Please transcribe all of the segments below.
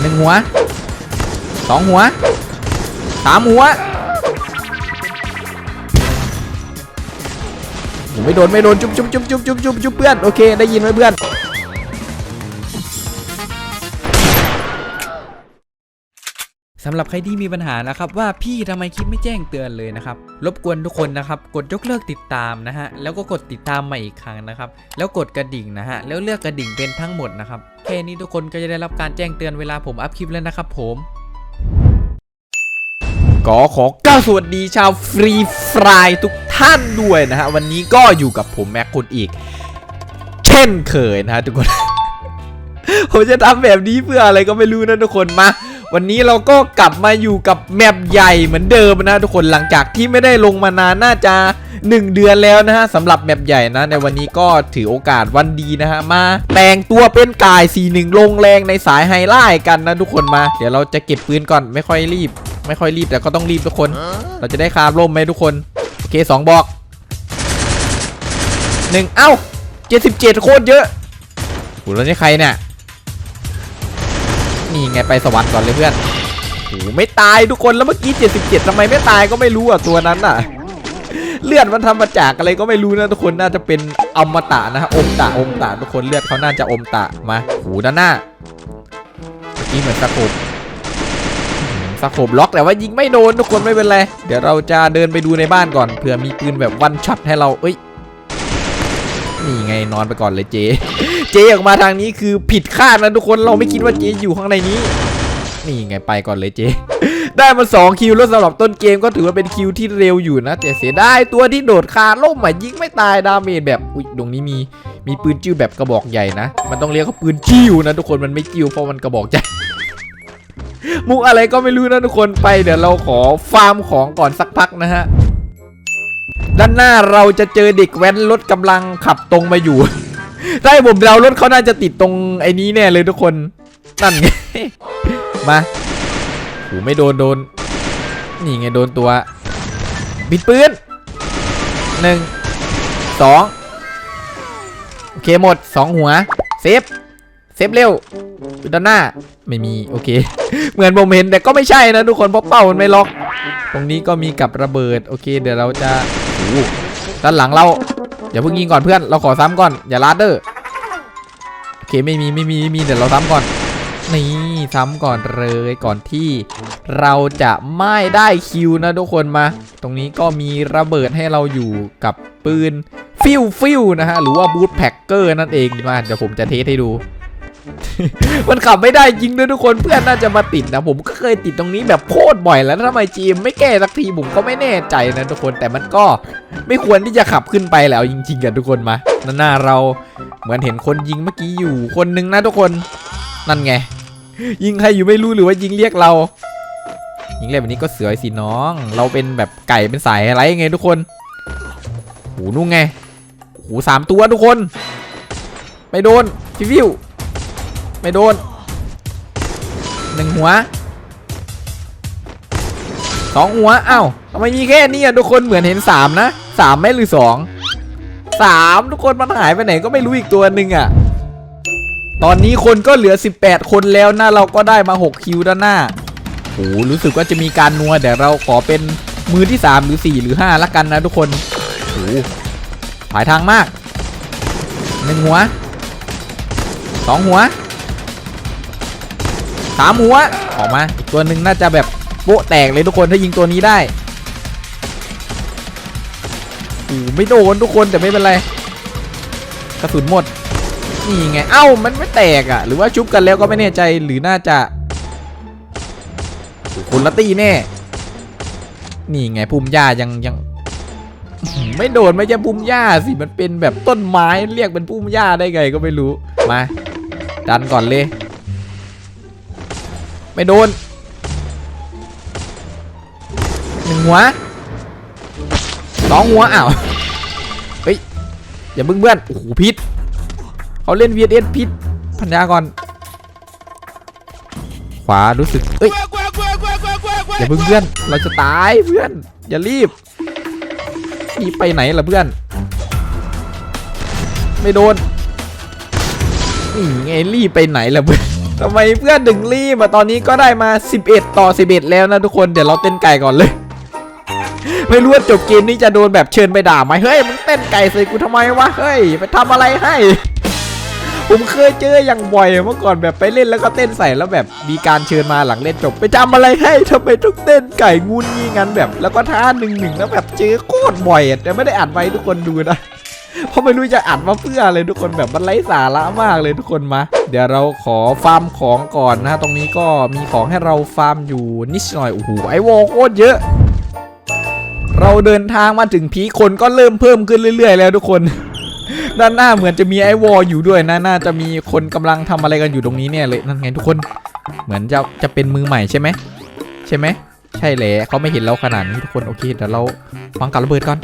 หนึ่งหัวสองหัวสามหัวโอ้ไม่โดนไม่โดนจุ๊บจุ๊บจุ๊บจุ๊บจุ๊บจุ๊บจุ๊บเพื่อนโอเคได้ยินไหมเพื่อน สำหรับใครที่มีปัญหานะครับว่าพี่ทำไมคลิปไม่แจ้งเตือนเลยนะครับรบกวนทุกคนนะครับกดยกเลิกติดตามนะฮะแล้วก็กดติดตามใหม่อีกครั้งนะครับแล้วกดกระดิ่งนะฮะแล้วเลือกกระดิ่งเป็นทั้งหมดนะครับแค่นี้ทุกคนก็จะได้รับการแจ้งเตือนเวลาผมอัพคลิปแล้วนะครับผมก็ขอกล่าวสวัสดีชาวฟรีฟรายทุกท่านด้วยนะฮะวันนี้ก็อยู่กับผมแม็กคุณอีก เช่นเคยนะฮะทุกคน ผมจะทำแบบนี้เพื่ออะไรก็ไม่รู้นะทุกคนมา วันนี้เราก็กลับมาอยู่กับแมปใหญ่เหมือนเดิมนะทุกคนหลังจากที่ไม่ได้ลงมานานน่าจะ 1 เดือนแล้วนะฮะสำหรับแมปใหญ่นะ ในวันนี้ก็ถือโอกาสวันดีนะฮะมาแต่งตัวเป็นกาย4-1ลงแรงในสายไฮไลท์กันนะทุกคนมา เดี๋ยวเราจะเก็บปืนก่อนไม่ค่อยรีบ ไม่ค่อยรีบแต่ก็ต้องรีบทุกคน เราจะได้คาบร่มไหมทุกคนโอเคสองบอกหนึ่งเอ้า77โคตรเยอะโหแล้วนี่ใครเนี่ย นี่ไงไปสวรรค์ก่อนเลยเพื่อนโอ้โหไม่ตายทุกคนแล้วเมื่อกี้ 77ทำไมไม่ตายก็ไม่รู้อะตัวนั้นอะ เลือดมันทำมาจากอะไรก็ไม่รู้นะทุกคนน่าจะเป็นอมตะนะฮะอมตะอมตะทุกคนเลือดเขาน่าจะอมตะมาหูด้านหน้าเมื่อกี้เหมือนสะโขบสะโขบล็อกแต่ว่ายิงไม่โดนทุกคนไม่เป็นไรเดี๋ยวเราจะเดินไปดูในบ้านก่อนเผื่อมีปืนแบบวันช็อตให้เราเอ้ย นี่ไงนอนไปก่อนเลยเจเจออกมาทางนี้คือผิดคาดนะทุกคนเราไม่คิดว่าเจอยู่ข้างในนี้ นี่ไงไปก่อนเลยเจได้มา 2 คิวแล้วสำหรับต้นเกมก็ถือว่าเป็นคิวที่เร็วอยู่นะแต่เสียดายตัวที่โดดคาล่มอ่ยิงไม่ตายดาเมจแบบอุ้ยตรงนี้มีมีปืนจิ้วแบบกระบอกใหญ่นะ มันต้องเรียกว่าปืนจิ้วนะทุกคนมันไม่จิ้วเพราะมันกระบอกใหญ่มุกอะไรก็ไม่รู้นะทุกคนไปเดี๋ยวเราขอฟาร์มของก่อนสักพักนะฮะ ด้านหน้าเราจะเจอเด็กแว้นรถกำลังขับตรงมาอยู่ถ้าให้ผมเดารถเขาน่าจะติดตรงไอ้นี้แน่เลยทุกคนนั่นไงมาโหไม่โดนโดน นี่ไงโดนตัวบิดปืนหนึ่งสองโอเคหมดสองหัวเซฟเซฟเร็วด้านหน้าไม่มีโอเค เหมือนผมเห็นแต่ก็ไม่ใช่นะทุกคนเพราะเป้ามันไม่ล็อก ตรงนี้ก็มีกับระเบิด โอเค เดี๋ยวเราจะ ด้านหลังเราอย่าเพิ่งยิงก่อนเพื่อนเราขอซ้ำก่อนอย่าลาดเดอร์โอเคไม่มีไม่มีไม่มีเดี๋ยวเราซ้ำก่อนนี่ซ้ำก่อนเลยก่อนที่เราจะไม่ได้คิวนะทุกคนมา ตรงนี้ก็มีระเบิดให้เราอยู่กับปืนฟิวฟิวนะฮะหรือว่าบูทแพ็กเกอร์นั่นเองมาเดี๋ยวผมจะเทสให้ดู มันขับไม่ได้จริงด้วยทุกคนเพื่อนน่าจะมาติดนะ ผมก็เคยติดตรงนี้แบบโคตรบ่อยแล้วทำไมจีมไม่แก้สักทีผมก็ไม่แน่ใจนะทุกคนแต่มันก็ไม่ควรที่จะขับขึ้นไปแล้วจริงๆกันทุกคนมาด้านหน้าเราเหมือนเห็นคนยิงเมื่อกี้อยู่คนหนึงนะทุกคนนั่นไง ยิงใครอยู่ไม่รู้หรือว่ายิงเรียกเรา ยิงเรียกแบบนี้ก็เสือยสิน้อง เราเป็นแบบไก่เป็นสายอะไรไงทุกคนหูนุ่งไงหูสามตัวทุกคนไม่โดนฟิวฟิว ไม่โดนหนึ่งหัวสองหัวอ้าวทำไมมีแค่นี้อะทุกคนเหมือนเห็นสามนะสามไหมหรือสองสามทุกคนมันหายไปไหนก็ไม่รู้อีกตัวหนึ่งอะ ตอนนี้คนก็เหลือ 18 คนแล้วนะเราก็ได้มา 6 คิวด้านหน้าโอ้รู้สึกว่าจะมีการนัวเดี๋ยวเราขอเป็นมือที่ 3 หรือ 4 หรือ 5 ละกันนะทุกคนโอ้ผายทางมากหนึ่งหัวสองหัว สามหัวออกมาอีกตัวหนึ่งน่าจะแบบโป๊ะแตกเลยทุกคนถ้ายิงตัวนี้ได้โอ้ไม่โดนทุกคนแต่ไม่เป็นไรกระสุนหมดนี่ไงเอ้ามันไม่แตกอะ หรือว่าชุบกันแล้วก็ไม่แน่ใจหรือน่าจะคนละตีแน่นี่ไงพุ่มหญ้ายังยังไม่โดนไม่ใช่พุ่มหญ้าสิมันเป็นแบบต้นไม้เรียกเป็นพุ่มหญ้าได้ไงก็ไม่รู้มาดันก่อนเลย ไม่โดนหนึ่งหัวสองหัวอ้าวเฮ้ยอย่าเพิ่งเพื่อนโอ้โหพิษเขาเล่น VS พิษพันยาก่อน ขวารู้สึกเอ้ยอย่าเพิ่งเพื่อน เราจะตายเพื่อน อย่ารีบรีบไปไหนล่ะเพื่อน ไม่โดนนี่ไงรีบไปไหนล่ะเพื่อน ทำไมเพื่อนถึงรีบอะตอนนี้ก็ได้มา 11 ต่อ 11 แล้วนะทุกคนเดี๋ยวเราเต้นไก่ก่อนเลย ไม่รู้ว่าจบเกมนี้จะโดนแบบเชิญไปด่าไหมเฮ้ยมึงเต้นไก่ใส่กูทำไมวะเฮ้ยไปทำอะไรให้ ผมเคยเจออย่างบ่อยเมื่อก่อนแบบไปเล่นแล้วก็เต้นใส่แล้วแบบมีการเชิญมาหลังเล่นจบ ไปจำอะไรให้ทำไมต้องเต้นไก่งุนงี้งั้นแบบ แล้วก็ท้าหนึ่งหนึ่งแล้วแบบเจอโคตรบ่อยอะแต่ไม่ได้อัดไว้ทุกคนดูนะ เพราะไม่รู้จะอัดมาเพื่ออะไรทุกคนแบบมันไร้สาระมากเลยทุกคนมา เดี๋ยวเราขอฟาร์มของก่อนนะฮะตรงนี้ก็มีของให้เราฟาร์มอยู่นิดหน่อยโอ้โหไอวอลโคตรเยอะ เราเดินทางมาถึงพีคนก็เริ่มเพิ่มขึ้นเรื่อย ๆ แล้วทุกคนด้านหน้าเหมือนจะมีไอวอลอยู่ด้วยนะน่าจะมีคนกำลังทำอะไรกันอยู่ตรงนี้เนี่ยเลยนั่นไงทุกคน เหมือนจะจะเป็นมือใหม่ใช่ไหมใช่ไหมใช่แหละเขาไม่เห็นเราขนาดนี้ทุกคนโอเคเดี๋ยวเราวางกับระเบิดก่อน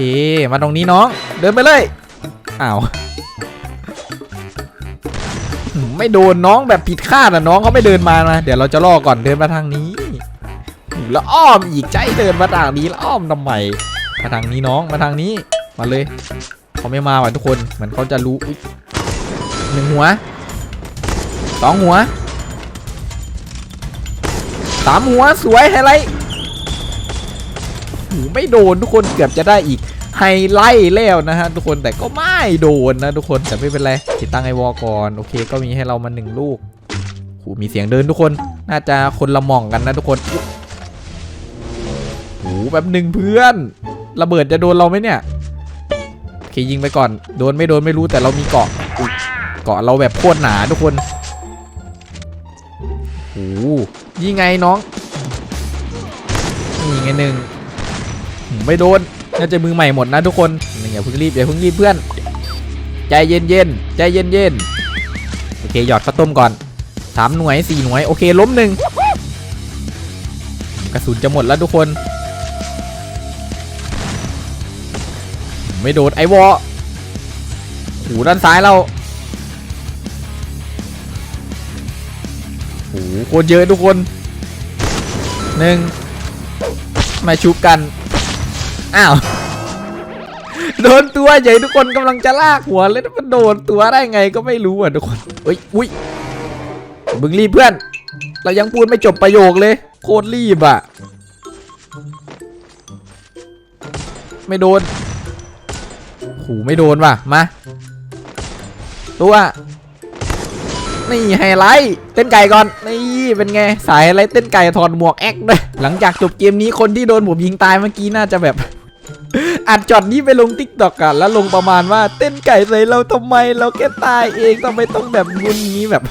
เคมาตรงนี้น้อง เดินไปเลยอ้าวไม่โดนน้องแบบผิดคาดอะน้องเขาไม่เดินมานะเดี๋ยวเราจะล่อก่อนเดินมาทางนี้แล้วอ้อมอีกใจเดินมาทางนี้แล้วอ้อมทำไมมาทางนี้น้องมาทางนี้มาเลยเขาไม่มาว่ะทุกคนเหมือนเขาจะรู้หนึ่งหัวสองหัวสามหัวสวยไฮไลท์ หูไม่โดนทุกคนเกือบจะได้อีกไฮไลท์แล้วนะฮะทุกคนแต่ก็ไม่โดนนะทุกคนแต่ไม่เป็นไรติดตั้งไอวอก่อนโอเค ก็มีให้เรามาหนึ่งลูกหูมีเสียงเดินทุกคน น่าจะคนละหม่องกันนะทุกคนหูแบบหนึ่งเพื่อนระเบิดจะโดนเราไหมเนี่ยโอเคยิงไปก่อน โดนไม่โดนไม่รู้แต่เรามีเกาะเกาะเราแบบโคตรหนาทุกคนหูยิงไงน้องนี่ไงหนึ่ง ไม่โดนน่าจะมือใหม่หมดนะทุกคนอย่าเพิ่งรีบอย่าเพิ่งรีบเพื่อน ใจเย็นเย็นใจเย็นเย็นโอเคหยอดข้าวต้มก่อนสามหน่วยสี่หน่วยโอเคล้มหนึ่งกระสุนจะหมดแล้วทุกคน ไม่โดนไอวอหูด้านซ้ายเราโอ้โหโคตรเยอะทุกคนหนึ่งมาชุบกัน อ้าวโดนตัวใหญ่ทุกคนกำลังจะลากหัวเลยมันโดนตัวได้ไงก็ไม่รู้อะทุกคนเฮ้ยอุ้ยบึงรีบเพื่อน เรายังพูดไม่จบประโยคเลย โคตรรีบอะ ไม่โดนหูไม่โดนว่ะ มา ตัว นี่ไฮไลท์เต้นไก่ก่อน นี่เป็นไง สายไฮไลท์เต้นไก่ถอดหมวกแอคด้วยหลังจากจบเกมนี้คนที่โดนผมยิงตายเมื่อกี้น่าจะแบบ อัดจอดนี้ไปลงทิกตอกอะแล้วลงประมาณว่าเต้นไก่ใส่เราทำไมเราแค่ตายเองทำไมต้องแบบงุนงี้แบบ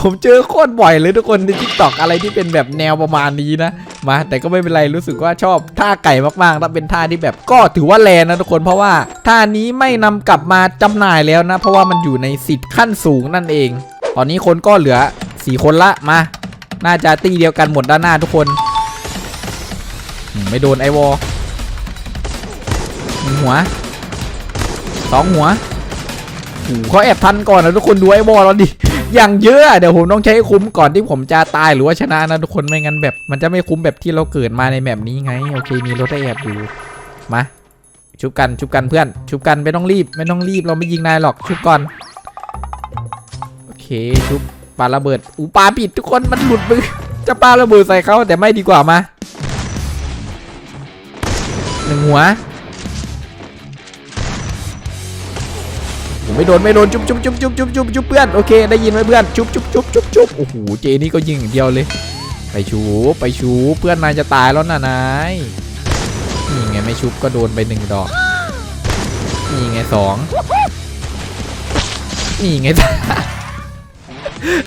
ผมเจอโคตรบ่อยเลยทุกคนในทิกตอกอะไรที่เป็นแบบแนวประมาณนี้นะมาแต่ก็ไม่เป็นไรรู้สึกว่าชอบท่าไก่มากๆถ้าเป็นท่าที่แบบก็ถือว่าแรงนะทุกคนเพราะว่าท่านี้ไม่นำกลับมาจำหน่ายแล้วนะ เพราะว่ามันอยู่ในสิทธิ์ขั้นสูงนั่นเอง ตอนนี้คนก็เหลือสี่คนละมา น่าจะตีเดียวกันหมดด้านหน้าทุกคน ไม่โดนไอวอล หัวสองหัวเขาแอบทันก่อนนะทุกคนดูไอวอลเราดิอย่างเยอะเดี๋ยวผมต้องใช้คุ้มก่อนที่ผมจะตายหรือว่าชนะนะทุกคนไม่งั้นแบบ มันจะไม่คุ้มแบบที่เราเกิดมาในแบบนี้ไงโอเคมีรถให้แอบอยู่มาชุบกันชุบกันเพื่อน ชุบกันไม่ต้องรีบ ไม่ต้องรีบเราไม่ยิงนายหรอกชุบก่อนโอเคชุบปาระเบิดอูปาผิดทุกคนมันหลุดมือจะปาระเบิดใส่เขาแต่ไม่ดีกว่ามาหนึ่งหัว ไม่โดนไม่โดนจุ๊บจุ๊บจุ๊บจุ๊บจุ๊บจุ๊บจุ๊บเพื่อนโอเคได้ยินไหมเพื่อนจุ๊บจุ๊บจุ๊บจุ๊บจุ๊บโอ้โหเจนี่ก็ยิงอย่างเดียวเลย ไปชูไปชูเพื่อนนายจะตายแล้วนะนายนี่ไงไม่ชุบก็โดนไปหนึ่งดอกนี่ไงสองนี่ไง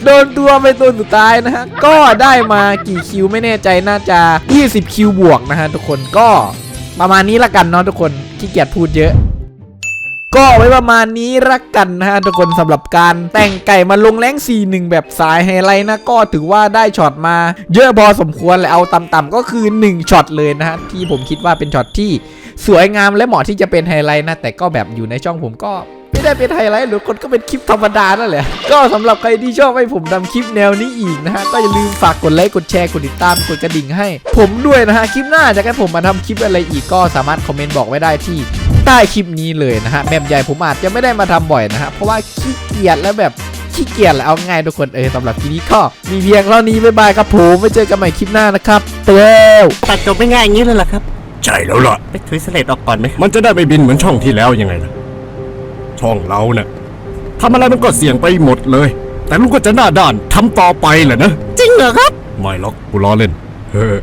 โดนตัวไปตัวสุดท้ายนะฮะ ก็ได้มากี่คิวไม่แน่ใจน่าจะ 20 คิวบวกนะฮะทุกคนก็ประมาณนี้ละกันเนาะทุกคนขี้เกียจพูดเยอะ ก็ไว้ประมาณนี้ละกันนะฮะทุกคนสำหรับการแต่งไก่มาลงแรง4-1 แบบสายไฮไลท์นะก็ถือว่าได้ช็อตมา เยอะพอสมควรเลยเอาต่ำๆก็คือ 1ช็อตเลยนะฮะที่ผมคิดว่าเป็นช็อตที่สวยงามและเหมาะที่จะเป็นไฮไลท์นะแต่ก็แบบอยู่ในช่องผมก็ไม่ได้เป็นไฮไลท์หรือคนก็เป็นคลิปธรรมดานั่นแหละ ก็สำหรับใครที่ชอบให้ผมทำคลิปแนวนี้อีกนะฮะ ก็อย่าลืมฝากกดไลค์ กดแชร์ กดติดตาม กดกระดิ่งให้ ผมด้วยนะฮะ คลิปหน้าจะให้ผมมาทำคลิปอะไรอีกก็สามารถคอมเมนต์บอกไว้ได้ที่ ใต้คลิปนี้เลยนะฮะแบบใหญ่ผมอาจจะไม่ได้มาทำบ่อยนะฮะเพราะว่าขี้เกียจและแบบขี้ขี้เกียจแหละเอาง่ายทุกคนเออสำหรับทีนี้ก็มีเพียงเท่านี้บ๊ายบายครับผมไว้เจอกันใหม่คลิปหน้านะครับเตวตัดจบไม่ง่ายอย่างนี้เลยเหรอครับ ใช่แล้วล่ะไปถือสเลดออกก่อนไหมครับมันจะได้ไม่บินเหมือนช่องที่แล้วยังไงล่ะ ช่องเราเนี่ยทำอะไรมันก็เสี่ยงไปหมดเลย แต่ลุงก็จะหน้าด้านทำต่อไปแหละนะ จริงเหรอครับ ไม่หรอกกูล้อเล่นเฮ้อ